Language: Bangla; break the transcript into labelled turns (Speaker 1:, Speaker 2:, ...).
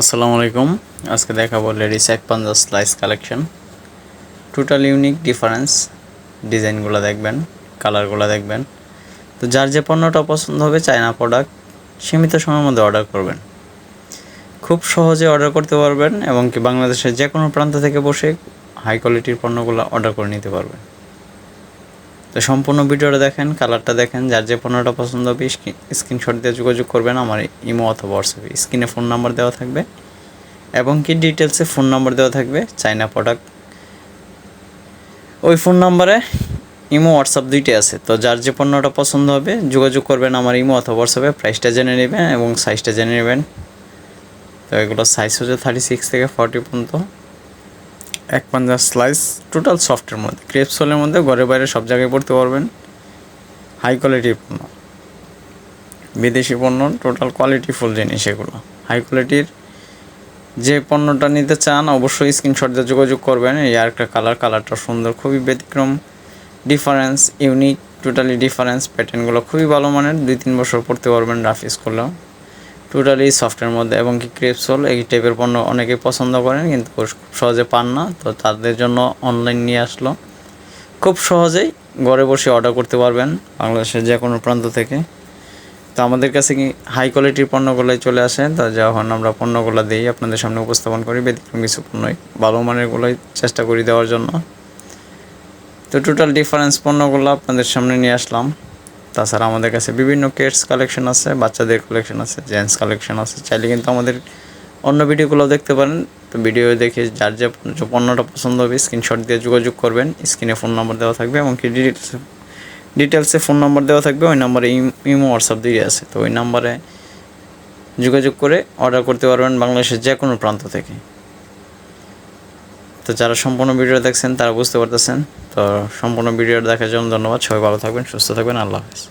Speaker 1: আসসালামু আলাইকুম। আজকে দেখাবো লেডিস এক পাঞ্জা স্লাইস কালেকশন টোটাল ইউনিক ডিফারেন্স ডিজাইনগুলো দেখবেন কালারগুলো দেখবেন। তো যার যে পণ্যটা পছন্দ হবে চায়না প্রোডাক্ট সীমিত সময়ের মধ্যে অর্ডার করবেন। খুব সহজে অর্ডার করতে পারবেন এবং কি বাংলাদেশের যে কোনো প্রান্ত থেকে বসে হাই কোয়ালিটির পণ্যগুলো অর্ডার করে নিতে পারবেন। তো সম্পূর্ণ ভিডিওটা দেখেন কালারটা দেখেন, যার যে পণ্যটা পছন্দ হবে স্ক্রিনশট দিয়ে যোগাযোগ করবেন আমার ইমো অথবা হোয়াটসঅ্যাপে স্ক্রিনে ফোন নাম্বার দেওয়া থাকবে এবং কি ডিটেলসে ফোন নাম্বার দেওয়া থাকবে চাইনা প্রোডাক্ট ওই ফোন নাম্বারে ইমো হোয়াটসঅ্যাপ দুইটি আছে। তো যার যে পণ্যটা পছন্দ হবে, যোগাযোগ করবেন আমার ইমো অথবা হোয়াটসঅ্যাপে প্রাইসটা জেনে নেবেন এবং সাইজটা জেনে নেবেন। তো এগুলো সাইজ হচ্ছে থার্টি সিক্স থেকে ফর্টি পর্যন্ত। এক পাঞ্জা স্লাইস টোটাল সফটের মধ্যে। ক্রেপ সোলের মধ্যে ঘরে বাইরে সব জায়গায় পড়তে পারবেন। হাই কোয়ালিটির পণ্য। বিদেশি পণ্য টোটাল কোয়ালিটি ফুল জিনিস এগুলো। হাই কোয়ালিটির যে পণ্যটা নিতে চান, অবশ্যই স্ক্রিনশট দিয়ে যোগাযোগ করবেন। এই আর একটা কালার কালারটা সুন্দর, খুবই ব্যতিক্রম। ডিফারেন্স ইউনিক টোটালি ডিফারেন্স প্যাটার্নগুলো খুবই ভালো মানের। দুই তিন বছর পড়তে পারবেন রাফ স্কুলেও টোটালি সফটের মধ্যে এবং কি ক্রেপসোল এই টাইপের পণ্য অনেকে পছন্দ করেন কিন্তু খুব সহজে পান না। তো তাদের জন্য অনলাইন নিয়ে আসলো। খুব সহজেই ঘরে বসে অর্ডার করতে পারবেন বাংলাদেশের যে কোনো প্রান্ত থেকে। তো আমাদের কাছে কি হাই কোয়ালিটির পণ্যগুলোই চলে আসে, তো যখন আমরা পণ্যগুলো দিই আপনাদের সামনে উপস্থাপন করি ব্যতিক্রম কিছু পণ্যই, ভালো মানেরগুলোই চেষ্টা করি দেওয়ার জন্য। তো টোটাল ডিফারেন্স পণ্যগুলো আপনাদের সামনে নিয়ে আসলাম। তাছাড়া আমাদের কাছে বিভিন্ন কেটস কালেকশন আছে, বাচ্চাদের কালেকশন আছে জেন্টস কালেকশন আছে। চাইলে কিন্তু আমাদের অন্য ভিডিওগুলো দেখতে পারেন। তো ভিডিও দেখে যার যে পণ্যটা পছন্দ হবে স্ক্রিনশট দিয়ে যোগাযোগ করবেন। স্ক্রিনে ফোন নাম্বার দেওয়া থাকবে এবং কি ডিটেলস ডিটেলসে ফোন নাম্বার দেওয়া থাকবে। ওই নাম্বারে ইমো হোয়াটসঅ্যাপ দিয়ে আছে। তো ওই নাম্বারে যোগাযোগ করে অর্ডার করতে পারবেন বাংলাদেশের যে কোনো প্রান্ত থেকে। তো যারা সম্পূর্ণ ভিডিও দেখছেন, তারা বুঝতে পারতেছেন। তো সম্পূর্ণ ভিডিওটা দেখার জন্য ধন্যবাদ। সবাই ভালো থাকবেন সুস্থ থাকবেন আল্লাহ হাফিজ।